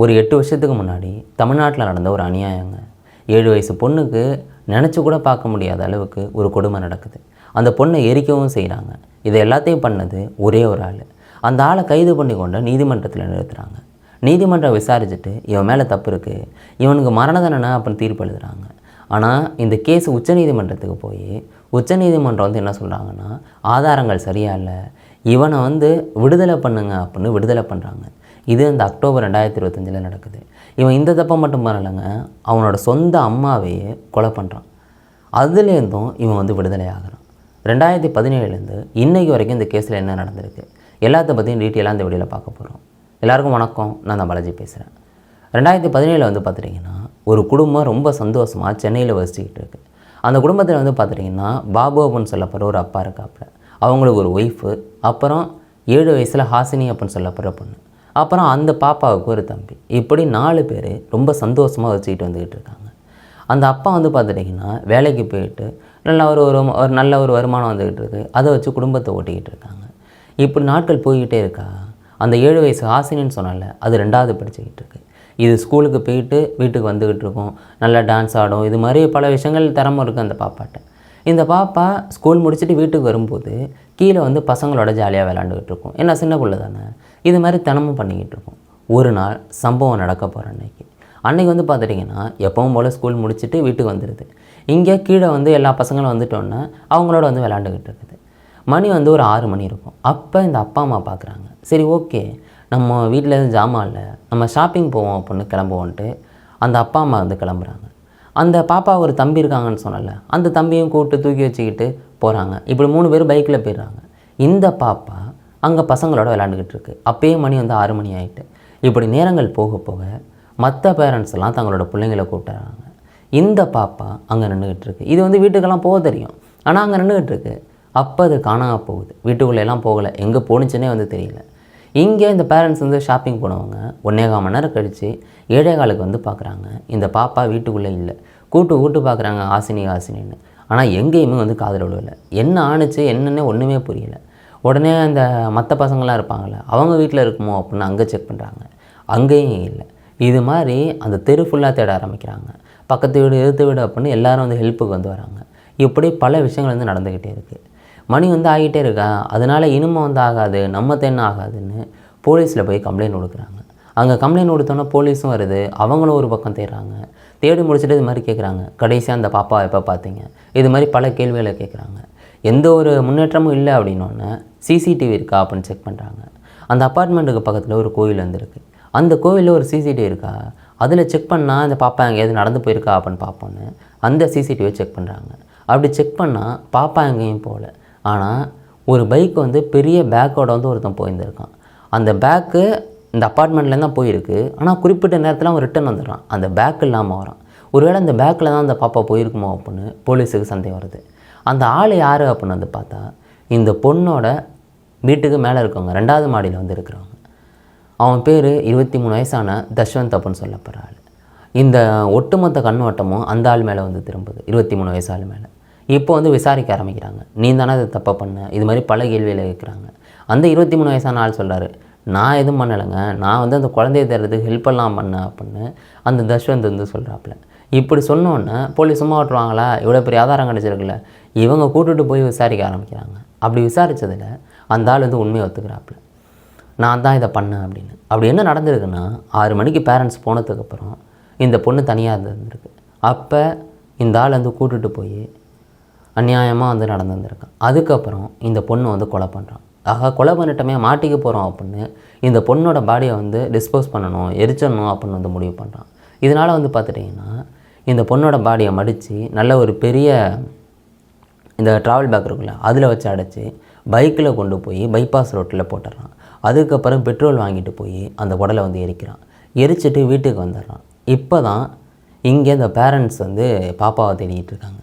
ஒரு எட்டு வருஷத்துக்கு முன்னாடி தமிழ்நாட்டில் நடந்த ஒரு அநியாயங்க. ஏழு வயசு பொண்ணுக்கு நினச்சி கூட பார்க்க முடியாத அளவுக்கு ஒரு கொடுமை நடக்குது. அந்த பொண்ணை எரிக்கவும் செய்கிறாங்க இதை எல்லாத்தையும் பண்ணது ஒரே ஒரு ஆள். அந்த ஆளை கைது பண்ணி கொண்டு நீதிமன்றத்தில் நிறுத்துகிறாங்க நீதிமன்றம் விசாரிச்சுட்டு இவன் மேலே தப்பு இருக்குது இவனுக்கு மரண தண்டனை அப்படின்னு தீர்ப்பு எழுதுறாங்க. ஆனால் இந்த கேஸ் உச்சநீதிமன்றத்துக்கு போய் உச்சநீதிமன்றம் வந்து என்ன சொல்கிறாங்கன்னா ஆதாரங்கள் சரியா இல்லை. இவனை வந்து விடுதலை பண்ணுங்க அப்படின்னு விடுதலை பண்ணுறாங்க இது இந்த அக்டோபர் ரெண்டாயிரத்தி இருபத்தஞ்சில் நடக்குது. இவன் இந்த தப்பை மட்டும் பண்ணலைங்க அவனோட சொந்த அம்மாவையே கொலை பண்ணுறான் அதுலேருந்தும் இவன் வந்து விடுதலை ஆகிறான். ரெண்டாயிரத்தி பதினேழுலேருந்து இன்னைக்கு வரைக்கும் இந்த கேஸில் என்ன நடந்திருக்கு? எல்லாத்த பற்றியும் டீட்டெயிலாக இந்த வீடியோவில் பார்க்க போகிறோம் எல்லாருக்கும் வணக்கம் நான் தான் பாலாஜி பேசுகிறேன் ரெண்டாயிரத்தி பதினேழில் வந்து பார்த்துட்டிங்கன்னா ஒரு குடும்பம் ரொம்ப சந்தோஷமாக சென்னையில் வசிச்சுக்கிட்டு இருக்கு. அந்த குடும்பத்தில் வந்து பார்த்துட்டிங்கன்னா பாபு அப்படின்னு சொல்லப்படுற ஒரு அப்பா இருக்காப்புல. அவங்களுக்கு ஒரு ஒய்ஃபு அப்புறம் ஏழு வயசில் ஹாசினி அப்படின்னு சொல்லப்படுற பொண்ணு. அப்புறம் அந்த பாப்பாவுக்கு ஒரு தம்பி. இப்படி நாலு பேர் ரொம்ப சந்தோஷமாக வச்சுக்கிட்டு வந்துக்கிட்டு இருக்காங்க. அந்த அப்பா வந்து பார்த்துட்டிங்கன்னா வேலைக்கு போயிட்டு நல்ல ஒரு ஒரு ஒரு நல்ல ஒரு வருமானம் வந்துக்கிட்டு இருக்குது அதை வச்சு குடும்பத்தை ஓட்டிக்கிட்டு இருக்காங்க. இப்படி நாட்கள் போய்கிட்டே இருக்கா? அந்த ஏழு வயசு ஹாசினின்னு சொன்னால அது ரெண்டாவது படிச்சுக்கிட்டு இருக்கு. இது ஸ்கூலுக்கு போயிட்டு வீட்டுக்கு வந்துக்கிட்டு இருக்கும். நல்லா டான்ஸ் ஆடும். இது மாதிரி பல விஷயங்கள் திறமும் இருக்குது அந்த பாப்பாட்ட. இந்த பாப்பா ஸ்கூல் முடிச்சுட்டு வீட்டுக்கு வரும்போது கீழே வந்து பசங்களோட ஜாலியாக விளாண்டுக்கிட்டு இருக்கும். ஏன்னா சின்ன பிள்ளை தானே? இது மாதிரி தினமும் பண்ணிக்கிட்டு இருக்கும். ஒரு நாள் சம்பவம் நடக்க போகிற அன்னைக்கு. அன்றைக்கி வந்து பார்த்துட்டிங்கன்னா எப்பவும் போல் ஸ்கூல் முடிச்சுட்டு வீட்டுக்கு வந்துடுது இங்கே கீழே வந்து எல்லா பசங்களும் வந்துட்டோன்னே அவங்களோட வந்து விளாண்டுக்கிட்டு இருக்குது. மணி வந்து ஒரு ஆறு மணி இருக்கும். அப்போ இந்த அப்பா அம்மா பார்க்குறாங்க சரி ஓகே. நம்ம வீட்டில் எதுவும் ஜாமான் இல்லை. நம்ம ஷாப்பிங் போவோம் அப்படின்னு கிளம்புவோன்ட்டு அந்த அப்பா அம்மா வந்து கிளம்புறாங்க. அந்த பாப்பா ஒரு தம்பி இருக்காங்கன்னு சொன்னல அந்த தம்பியும் கூப்பிட்டு தூக்கி வச்சுக்கிட்டு போகிறாங்க இப்படி மூணு பேர் பைக்கில் போயிடுறாங்க. இந்த பாப்பா அங்கே பசங்களோட விளாண்டுக்கிட்டு இருக்கு. அப்போயே மணி வந்து ஆறு மணி ஆகிட்டு இப்படி நேரங்கள் போக போக மற்ற பேரண்ட்ஸ் எல்லாம் தங்களோட பிள்ளைங்களை கூப்பிட்டுறாங்க. இந்த பாப்பா அங்கே நின்றுக்கிட்டு இருக்கு. இது வந்து வீட்டுக்கெல்லாம் போக தெரியும். ஆனால் அங்கே நின்றுக்கிட்டு இருக்கு. அப்போ அது காணாமல் போகுது. வீட்டுக்குள்ளெல்லாம் போகலை. எங்கே போணுச்சுன்னே வந்து தெரியல. இங்கே இந்த பேரண்ட்ஸ் வந்து ஷாப்பிங் போனவங்க ஒன்றேகால் மணி நேரம் கழித்து ஏழே காலுக்கு வந்து பார்க்குறாங்க இந்த பாப்பா வீட்டுக்குள்ளே இல்லை. கூட்டு கூட்டு பார்க்குறாங்க ஆசினி ஆசினின்னு. ஆனால் எங்கேயுமே வந்து காதல் விழுவல என்ன ஆணுச்சு என்னென்ன ஒன்றுமே புரியல. உடனே அந்த மற்ற பசங்களாம் இருப்பாங்களே அவங்க வீட்டில் இருக்குமோ அப்படின்னு அங்கே செக் பண்ணுறாங்க அங்கேயும் இல்லை. இது மாதிரி அந்த தெரு ஃபுல்லாக தேட ஆரம்பிக்கிறாங்க. பக்கத்து வீடு எதிர்த்து வீடு அப்படின்னு எல்லாரும் வந்து ஹெல்ப்புக்கு வந்து வராங்க. இப்படி பல விஷயங்கள் வந்து நடந்துக்கிட்டே இருக்குது மணி வந்து ஆகிட்டே இருக்கா? அதனால் இனிமே வந்து ஆகாது நம்ம தென்ன ஆகாதுன்னு போலீஸில் போய் கம்ப்ளைண்ட் கொடுக்குறாங்க அங்கே கம்ப்ளைண்ட் கொடுத்தோன்னே போலீஸும் வருது அவங்களும் ஒரு பக்கம் தேடுறாங்க. தேடி முடிச்சுட்டு இது மாதிரி கேட்குறாங்க கடைசியாக அந்த பாப்பா எப்போ பார்த்தீங்க இது மாதிரி பல கேள்விகளை கேட்குறாங்க எந்த ஒரு முன்னேற்றமும் இல்லை அப்படின்னோடனே சிசிடிவி இருக்கா அப்படின்னு செக் பண்ணுறாங்க அந்த அப்பார்ட்மெண்ட்டுக்கு பக்கத்தில் ஒரு கோவில் வந்துருக்கு. அந்த கோவிலில் ஒரு சிசிடிவி இருக்கா? அதில் செக் பண்ணால் அந்த பாப்பா எங்கேயாவது நடந்து போயிருக்கா அப்படின்னு பார்ப்போன்னு அந்த சிசிடிவியை செக் பண்ணுறாங்க அப்படி செக் பண்ணால் பாப்பா எங்கேயும் போகல ஆனால் ஒரு பைக் வந்து பெரிய பேக்கோட வந்து ஒருத்தன் போயிருந்திருக்கான். அந்த பேக்கு இந்த அப்பார்ட்மெண்ட்லேருந்து தான் போயிருக்கு. ஆனால் குறிப்பிட்ட நேரத்தில் அவன் ரிட்டன் வந்துடுறான். அந்த பேக் இல்லாமல் வரான். ஒருவேளை அந்த பேக்கில் தான் அந்த பாப்பா போயிருக்குமோ அப்படின்னு போலீஸுக்கு சந்தேகம் வருது. அந்த ஆள் யார் அப்படின்னு வந்து பார்த்தா இந்த பொண்ணோட வீட்டுக்கு மேலே இருக்கவங்க ரெண்டாவது மாடியில் வந்து இருக்கிறவங்க. அவன் பேர் இருபத்தி மூணு வயசான தஷ்வந்த் அப்படின்னு சொல்லப்படுற ஆள். இந்த ஒட்டுமொத்த கண்ணோட்டமும் அந்த ஆள் மேலே வந்து திரும்புது இருபத்தி மூணு வயசு ஆள் மேலே. இப்போ வந்து விசாரிக்க ஆரம்பிக்கிறாங்க. நீ தானே அதை தப்பை பண்ண? இது மாதிரி பல கேள்வியில் கேட்குறாங்க அந்த இருபத்தி மூணு வயசான ஆள் சொல்கிறாரு நான் எதுவும் பண்ணலைங்க. நான் வந்து அந்த குழந்தைய தேடுறதுக்கு ஹெல்ப் பண்ணலாம் பண்ணேன் அப்படின்னு அந்த தஷ்வந்த் வந்து சொல்கிறாப்புல இப்படி சொன்னோன்னே போலீஸ் சும்மா ஓட்டுருவாங்களா இவ்வளோ பெரிய ஆதாரம் கிடச்சிருக்குல்ல. இவங்க கூட்டிட்டு போய் விசாரிக்க ஆரம்பிக்கிறாங்க. அப்படி விசாரித்ததில் அந்த ஆள் வந்து உண்மையை ஒத்துக்கிறாப்புல. நான் தான் இதை பண்ணேன் அப்படின்னு. அப்படி என்ன நடந்திருக்குன்னா ஆறு மணிக்கு பேரண்ட்ஸ் போனதுக்கப்புறம் இந்த பொண்ணு தனியாக இருந்திருக்கு. அப்போ இந்த ஆள் வந்து கூட்டிட்டு போய் அநியாயமாக வந்து நடந்துருந்துருக்கான் அதுக்கப்புறம் இந்த பொண்ணு வந்து கொலை பண்ணுறான் ஆகா கொலை பண்ணிட்டோமே மாட்டிக்க போகிறோம் அப்படின்னு இந்த பொண்ணோட பாடியை வந்து டிஸ்போஸ் பண்ணணும் எரிச்சிடணும் அப்படின்னு வந்து முடிவு பண்ணுறான் இதனால் வந்து பார்த்துட்டிங்கன்னா இந்த பொண்ணோட பாடியை மடித்து நல்ல ஒரு பெரிய இந்த ட்ராவல் பேக் இருக்குல்ல அதில் வச்சு அடைச்சி பைக்கில் கொண்டு போய் பைபாஸ் ரோட்டில் போட்டுடுறான் அதுக்கப்புறம் பெட்ரோல் வாங்கிட்டு போய் அந்த உடலை வந்து எரிக்கிறான். எரிச்சிட்டு வீட்டுக்கு வந்துடுறான். இப்போ தான் இங்கே இந்த பேரண்ட்ஸ் வந்து பாப்பாவை தேடிக்கிட்டு இருக்காங்க.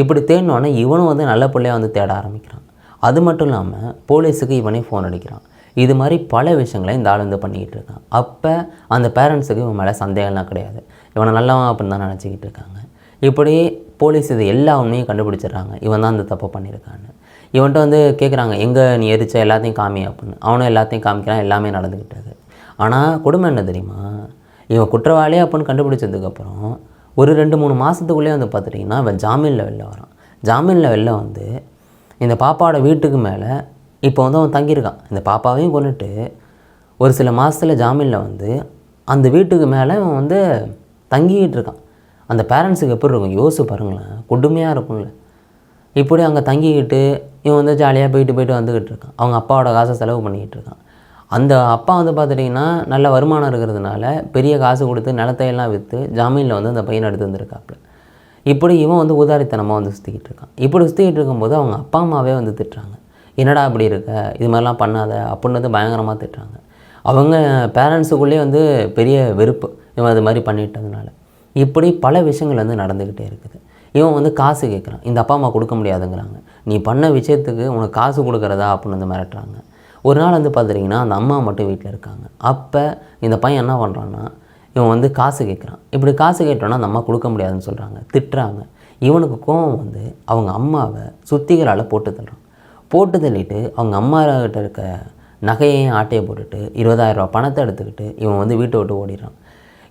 இப்படி தேடினோடனே இவனும் வந்து நல்ல பிள்ளையா வந்து தேட ஆரம்பிக்கிறான். அது மட்டும் இல்லாமல் போலீஸுக்கு இவனே ஃபோன் அடிக்கிறான். இது மாதிரி பல விஷயங்களை இந்த ஆள் வந்து பண்ணிக்கிட்டு இருக்கான். அப்போ அந்த பேரண்ட்ஸுக்கு இவன் மேலே சந்தேகம்லாம் கிடையாது. இவனை நல்லவன் அப்படின்னு தான் நினச்சிக்கிட்டு இருக்காங்க. இப்படி போலீஸ் இது எல்லா உண்மையும் கண்டுபிடிச்சிடுறாங்க. இவன் தான் அந்த தப்பை பண்ணியிருக்கான்னு. இவன்கிட்ட வந்து கேட்குறாங்க எங்கே நீ எரிச்ச எல்லாத்தையும் காமி அப்படின்னு. அவனும் எல்லாத்தையும் காமிக்கிறான் எல்லாமே நடந்துக்கிட்டது ஆனால் கொடுமை என்ன தெரியுமா? இவன் குற்றவாளி அப்படின்னு கண்டுபிடிச்சதுக்கப்புறம் ஒரு ரெண்டு மூணு மாதத்துக்குள்ளேயே வந்து பார்த்துட்டிங்கன்னா இவன் ஜாமீனில் வெளில வரான். ஜாமீனில் வெளில வந்து இந்த பாப்பாவோட வீட்டுக்கு மேலே இப்போ வந்து அவன் தங்கியிருக்கான். இந்த பாப்பாவையும் கொண்டுட்டு ஒரு சில மாதத்தில் ஜாமீனில் வந்து அந்த வீட்டுக்கு மேலே அவன் வந்து தங்கிக்கிட்டு இருக்கான். அந்த பேரண்ட்ஸுக்கு எப்படி இருக்கும்? யோசிச்சு பாருங்களேன். கொடுமையாக இருக்கும்ல. இப்படி அங்கே தங்கிக்கிட்டு இவன் வந்து ஜாலியாக போயிட்டு போயிட்டு வந்துக்கிட்டு இருக்கான். அவங்க அப்பாவோட காசை செலவு பண்ணிக்கிட்டு இருக்கான். அந்த அப்பா வந்து பார்த்துட்டிங்கன்னா நல்ல வருமானம் இருக்கிறதுனால பெரிய காசு கொடுத்து நிலத்தையெல்லாம் விற்று ஜாமீனில் வந்து அந்த பையனை எடுத்து வந்திருக்காப்புல. இப்படி இவன் வந்து உதாரித்தனமாக வந்து சுற்றிக்கிட்டு இருக்கான். இப்படி சுற்றிக்கிட்டு இருக்கும்போது அவங்க அப்பா அம்மாவே வந்து திட்டுறாங்க. என்னடா இப்படி இருக்க? இது மாதிரிலாம் பண்ணாத. அப்படின்னு வந்து பயங்கரமாக திட்டுறாங்க. அவங்க பேரண்ட்ஸுக்குள்ளேயே வந்து பெரிய வெறுப்பு. இவன் அது மாதிரி பண்ணிட்டதுனால. இப்படி பல விஷயங்கள் வந்து நடந்துக்கிட்டே இருக்குது. இவன் வந்து காசு கேட்குறான். இந்த அப்பா அம்மா கொடுக்க முடியாதுங்கிறாங்க. நீ பண்ண விஷயத்துக்கு உனக்கு காசு கொடுக்குறதா? அப்படின்னு வந்து மிரட்டுறாங்க. ஒரு நாள் வந்து பார்த்துட்டிங்கன்னா அந்த அம்மா மட்டும் வீட்டில் இருக்காங்க. அப்போ இந்த பையன் என்ன பண்ணுறான்னா இவன் வந்து காசு கேட்குறான். இப்படி காசு கேட்டோன்னா அந்த அம்மா கொடுக்க முடியாதுன்னு சொல்கிறாங்க திட்டுறாங்க. இவனுக்கு கோவம் வந்து அவங்க அம்மாவை சுத்திகரால் போட்டு தள்ளுறான். போட்டு தள்ளிட்டு அவங்க அம்மாக்கிட்ட இருக்க நகையையும் ஆட்டையை போட்டுட்டு இருபதாயிரம் ரூபா பணத்தை எடுத்துக்கிட்டு இவன் வந்து வீட்டை விட்டு ஓடிடுறான்.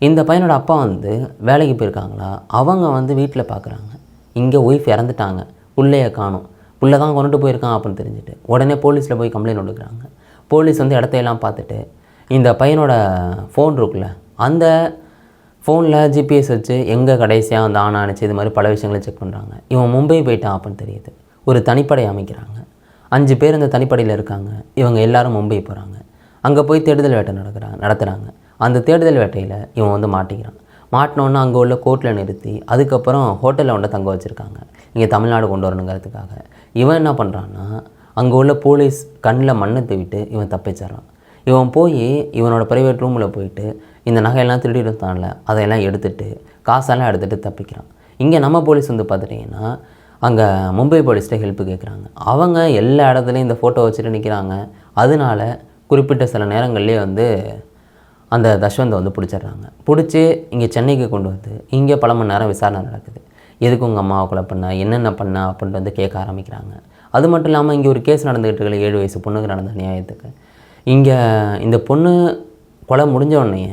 இந்த பையனோட அப்பா வந்து வேலைக்கு போயிருக்காங்களா? அவங்க வந்து வீட்டில் பார்க்குறாங்க. இங்கே ஒய்ஃப் இறந்துட்டாங்க. பிள்ளைய காணும். பிள்ளை தான் கொண்டுட்டு போயிருக்கான் அப்படின்னு தெரிஞ்சுட்டு உடனே போலீஸில் போய் கம்ப்ளைண்ட் கொடுக்குறாங்க போலீஸ் வந்து இடத்தையெல்லாம் பார்த்துட்டு இந்த பையனோட ஃபோன் இருக்குல்ல அந்த ஃபோனில் ஜிபிஎஸ் வச்சு எங்கே கடைசியாக வந்து ஆன் ஆனிச்சு இது மாதிரி பல விஷயங்களை செக் பண்ணுறாங்க இவன் மும்பை போயிட்டான் அப்படின்னு தெரியுது. ஒரு தனிப்படை அமைக்கிறாங்க. அஞ்சு பேர் இந்த தனிப்படையில் இருக்காங்க. இவங்க எல்லாரும் மும்பை போகிறாங்க அங்கே போய் தேடுதல் வேட்டை நடக்கிறாங்க நடத்துகிறாங்க அந்த தேடுதல் வேட்டையில் இவன் வந்து மாட்டிக்கிறான். மாட்டினோன்னு அங்கே உள்ள கோர்ட்டில் நிறுத்தி அதுக்கப்புறம் ஹோட்டலில் ஒன்றை தங்க வச்சுருக்காங்க. இங்கே தமிழ்நாடு கொண்டு வரணுங்கிறதுக்காக. இவன் என்ன பண்ணுறான்னா அங்கே உள்ள போலீஸ் கண்ணில் மண்ணை தூவிட்டு இவன் தப்பிச்சிட்றான். இவன் போய் இவனோட ப்ரைவேட் ரூமில் போயிட்டு இந்த நகையெல்லாம் திருடி இருந்தான்ல அதையெல்லாம் எடுத்துட்டு காசெல்லாம் எடுத்துகிட்டு தப்பிக்கிறான். இங்கே நம்ம போலீஸ் வந்து பார்த்துட்டிங்கன்னா அங்கே மும்பை போலீஸ்கிட்ட ஹெல்ப் கேட்குறாங்க அவங்க எல்லா இடத்துலையும் இந்த ஃபோட்டோ வச்சுட்டு நிற்கிறாங்க அதனால குறிப்பிட்ட சில நேரங்கள்லேயே வந்து அந்த தஷ்வந்தை வந்து பிடிச்சிடுறாங்க. பிடிச்சி இங்கே சென்னைக்கு கொண்டு வந்து இங்கே பல மணி நேரம் விசாரணை நடக்குது. எதுக்கு உங்கள் அம்மாவை கொலை பண்ண என்னென்ன பண்ண அப்படின்ட்டு வந்து கேட்க ஆரம்பிக்கிறாங்க. அது மட்டும் இல்லாமல் இங்கே ஒரு கேஸ் நடந்துக்கிட்டு இருக்கல ஏழு வயசு பொண்ணுக்கு நடந்த நியாயத்துக்கு இங்கே இந்த பொண்ணு கொலை முடிஞ்ச உடனே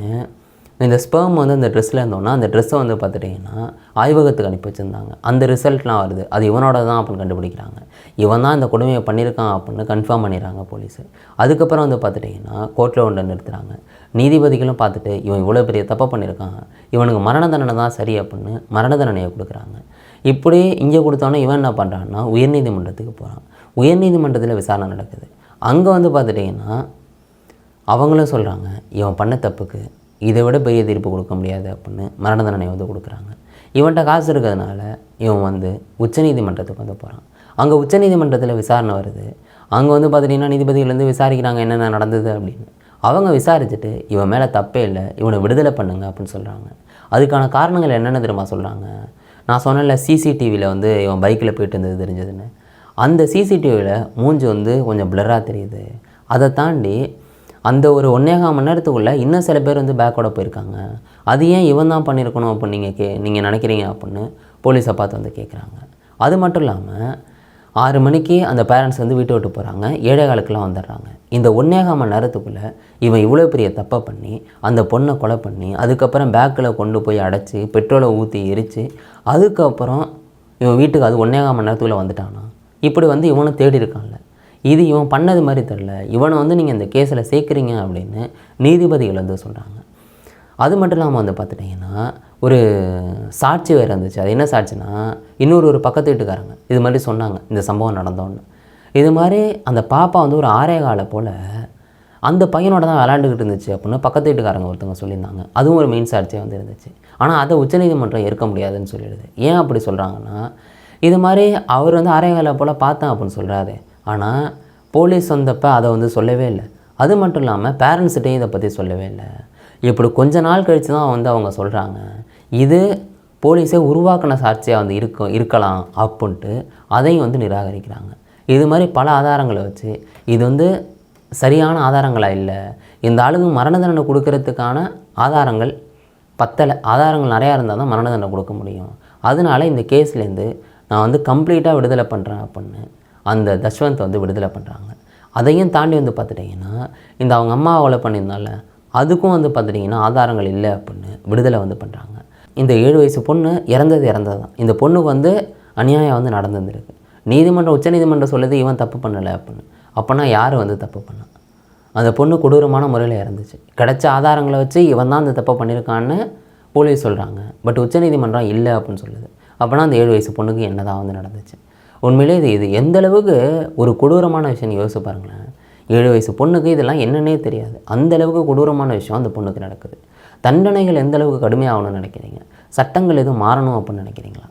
இந்த ஸ்பெர்ம் வந்து அந்த ட்ரெஸ்ஸில் இருந்தோன்னா அந்த ட்ரெஸ்ஸை வந்து பார்த்துட்டிங்கன்னா ஆய்வகத்துக்கு அனுப்பி வச்சுருந்தாங்க. அந்த ரிசல்ட்லாம் வருது. அது இவனோட தான் அப்படின்னு கண்டுபிடிக்கிறாங்க. இவன் தான் இந்த கொடுமையை பண்ணியிருக்கான் அப்படின்னு கன்ஃபார்ம் பண்ணிடுறாங்க போலீஸு அதுக்கப்புறம் வந்து பார்த்துட்டிங்கன்னா கோர்ட்டில் ஒன்று நிறுத்துகிறாங்க நீதிபதிகளும் பார்த்துட்டு இவன் இவ்வளோ பெரிய தப்பை பண்ணியிருக்கான். இவனுக்கு மரண தண்டனை தான் சரி அப்படின்னு மரண தண்டனையை கொடுக்குறாங்க. இப்படி இங்கே கொடுத்தோன்னே இவன் என்ன பண்ணுறான்னா உயர்நீதிமன்றத்துக்கு போகிறான் உயர்நீதிமன்றத்தில் விசாரணை நடக்குது. அங்கே வந்து பார்த்துட்டிங்கன்னா அவங்களும் சொல்கிறாங்க இவன் பண்ண தப்புக்கு இதை விட பெரிய தீர்ப்பு கொடுக்க முடியாது அப்படின்னு மரண தண்டனை வந்து கொடுக்குறாங்க. இவன்கிட்ட காசு இருக்கிறதுனால இவன் வந்து உச்சநீதிமன்றத்துக்கு வந்து போகிறான் அங்கே உச்சநீதிமன்றத்தில் விசாரணை வருது. அங்கே வந்து பார்த்துட்டிங்கன்னா நீதிபதிகள்லேருந்து விசாரிக்கிறாங்க என்னென்ன நடந்தது அப்படின்னு. அவங்க விசாரிச்சுட்டு இவன் மேலே தப்பே இல்லை இவனை விடுதலை பண்ணுங்க அப்படின்னு சொல்கிறாங்க அதுக்கான காரணங்கள் என்னென்ன தெரியுமா சொல்கிறாங்க நான் சொன்னேன்ல சிசிடிவியில் வந்து இவன் பைக்கில் போயிட்டு இருந்தது தெரிஞ்சதுன்னு. அந்த சிசிடிவியில் மூஞ்சி வந்து கொஞ்சம் பிளராக தெரியுது. அதை தாண்டி அந்த ஒரு ஒன்னேகால் மணி நேரத்துக்குள்ளே இன்னும் சில பேர் வந்து பேக்கோட போயிருக்காங்க. அது ஏன் இவன் தான் பண்ணியிருக்கணும் அப்படின்னு நீங்கள் கே நீங்கள் நினைக்கிறீங்க அப்படின்னு போலீஸை பார்த்து வந்து கேட்குறாங்க அது மட்டும் இல்லாமல் ஆறு மணிக்கு அந்த பேரண்ட்ஸ் வந்து வீட்டை விட்டு போகிறாங்க ஏழை காலுக்கெல்லாம் வந்துடுறாங்க. இந்த ஒன்னேகால் மணி நேரத்துக்குள்ளே இவன் இவ்வளோ பெரிய தப்பை பண்ணி அந்த பொண்ணை கொலை பண்ணி அதுக்கப்புறம் பேக்கில் கொண்டு போய் அடைச்சி பெட்ரோலை ஊற்றி எரித்து அதுக்கப்புறம் இவன் வீட்டுக்கு அது ஒன்னேகா மணி நேரத்துக்குள்ளே வந்துட்டானா? இப்படி வந்து இவனும் தேடி இருக்கான்ல இது இவன் பண்ணது மாதிரி தெரில இவனை வந்து நீங்கள் இந்த கேஸில் சேர்க்குறீங்க அப்படின்னு நீதிபதிகள் வந்து சொல்கிறாங்க அது மட்டும் இல்லாமல் வந்து பார்த்துட்டிங்கன்னா ஒரு சாட்சி வேறு இருந்துச்சு. அது என்ன சாட்சினா இன்னொரு ஒரு பக்கத்து வீட்டுக்காரங்க இது மாதிரி சொன்னாங்க இந்த சம்பவம் நடந்தோன்னு. இது மாதிரி அந்த பாப்பா வந்து ஒரு ஆறே காலை போல் அந்த பையனோட தான் விளாண்டுக்கிட்டு இருந்துச்சு அப்படின்னு பக்கத்து வீட்டுக்காரங்க ஒருத்தவங்க சொல்லியிருந்தாங்க. அதுவும் ஒரு மெயின் சாட்சியாக வந்து இருந்துச்சு. ஆனால் அதை உச்சநீதிமன்றம் ஏற்க முடியாதுன்னு சொல்லிடுது. ஏன் அப்படி சொல்கிறாங்கன்னா இது மாதிரி அவர் வந்து ஆறே காலை போல் பார்த்தேன் அப்படின்னு சொல்கிறாரு ஆனால் போலீஸ் வந்தப்போ அதை வந்து சொல்லவே இல்லை. அது மட்டும் இல்லாமல் பேரண்ட்ஸ்கிட்டையும் இதை பற்றி சொல்லவே இல்லை. இப்படி கொஞ்ச நாள் கழித்து தான் வந்து அவங்க சொல்கிறாங்க இது போலீஸே உருவாக்கின சாட்சியாக வந்து இருக்கும் இருக்கலாம் அப்படின்ட்டு அதையும் வந்து நிராகரிக்கிறாங்க. இது மாதிரி பல ஆதாரங்களை வச்சு இது வந்து சரியான ஆதாரங்களாக இல்லை? இந்த ஆளுங்க மரண தண்டனை கொடுக்கறதுக்கான ஆதாரங்கள் பத்தலை. ஆதாரங்கள் நிறையா இருந்தால் தான் மரண தண்டனை கொடுக்க முடியும். அதனால இந்த கேஸ்லேருந்து நான் வந்து கம்ப்ளீட்டாக விடுதலை பண்ணுறேன் அப்படின்னு அந்த தஷ்வந்த் வந்து விடுதலை பண்ணுறாங்க அதையும் தாண்டி வந்து பார்த்துட்டிங்கன்னா இந்த அவங்க அம்மா கொலை பண்ணியிருந்தால அதுக்கும் வந்து பார்த்துட்டிங்கன்னா ஆதாரங்கள் இல்லை அப்படின்னு விடுதலை வந்து பண்ணுறாங்க இந்த ஏழு வயசு பொண்ணு இறந்தது இறந்தது தான் இந்த பொண்ணுக்கு வந்து அநியாயம் வந்து நடந்துருந்துருக்கு. நீதிமன்றம் உச்சநீதிமன்றம் சொல்லுது இவன் தப்பு பண்ணலை அப்படின்னு. அப்போனா யார் வந்து தப்பு பண்ணா? அந்த பொண்ணு கொடூரமான முறையில் இறந்துச்சு. கிடைச்ச ஆதாரங்களை வச்சு இவன் தான் அந்த தப்பை பண்ணியிருக்கான்னு போலீஸ் சொல்கிறாங்க பட் உச்சநீதிமன்றம் இல்லை அப்படின்னு சொல்லுது. அப்போனா அந்த ஏழு வயசு பொண்ணுக்கு என்ன தான் வந்து நடந்துச்சு? உண்மையிலே இது இது எந்த அளவுக்கு ஒரு கொடூரமான விஷயம் யோசிச்சு பாருங்களேன். ஏழு வயசு பொண்ணுக்கு இதெல்லாம் என்னன்னே தெரியாது. அந்த அளவுக்கு கொடூரமான விஷயம் அந்த பொண்ணுக்கு நடக்குது. தண்டனைகள் எந்த அளவுக்கு கடுமையாகணும்னு நினைக்கிறீங்க? சட்டங்கள் எதுவும் மாறணும் அப்படின்னு நினைக்கிறீங்களா?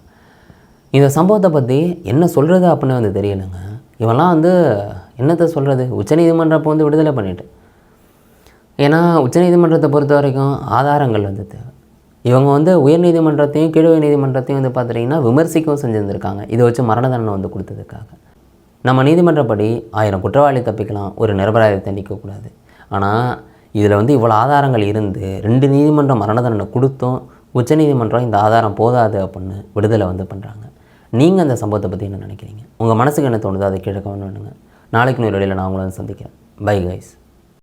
இந்த சம்பவத்தை பற்றி என்ன சொல்கிறது அப்படின்னு வந்து தெரியலைங்க. இவெல்லாம் வந்து என்னத்தை சொல்கிறது உச்சநீதிமன்றப்போ வந்து விடுதலை பண்ணிட்டு. ஏன்னா உச்சநீதிமன்றத்தை பொறுத்த வரைக்கும் ஆதாரங்கள் வந்து தேவை. இவங்க வந்து உயர்நீதிமன்றத்தையும் கீழ் நீதிமன்றத்தையும் வந்து பார்த்துட்டிங்கன்னா விமர்சிக்கவும் செஞ்சுருந்துருக்காங்க. இதை வச்சு மரண தண்டனை வந்து கொடுத்ததுக்காக. நம்ம நீதிமன்றப்படி ஆயிரம் குற்றவாளி தப்பிக்கலாம் ஒரு நிரபராதி தண்டிக்கக்கூடாது ஆனால் இதில் வந்து இவ்வளோ ஆதாரங்கள் இருந்து ரெண்டு நீதிமன்றம் மரண தண்டனை கொடுத்தும் உச்சநீதிமன்றம் இந்த ஆதாரம் போதாது அப்படின்னு விடுதலை வந்து பண்ணுறாங்க நீங்கள் அந்த சம்பவத்தை பற்றி என்ன நினைக்கிறீங்க? உங்கள் மனசுக்கு என்ன தோணுதோ அதை கீழே கவனம் நாளைக்கு நூறு நான் உங்களை வந்து சந்திக்கிறேன். Bye guys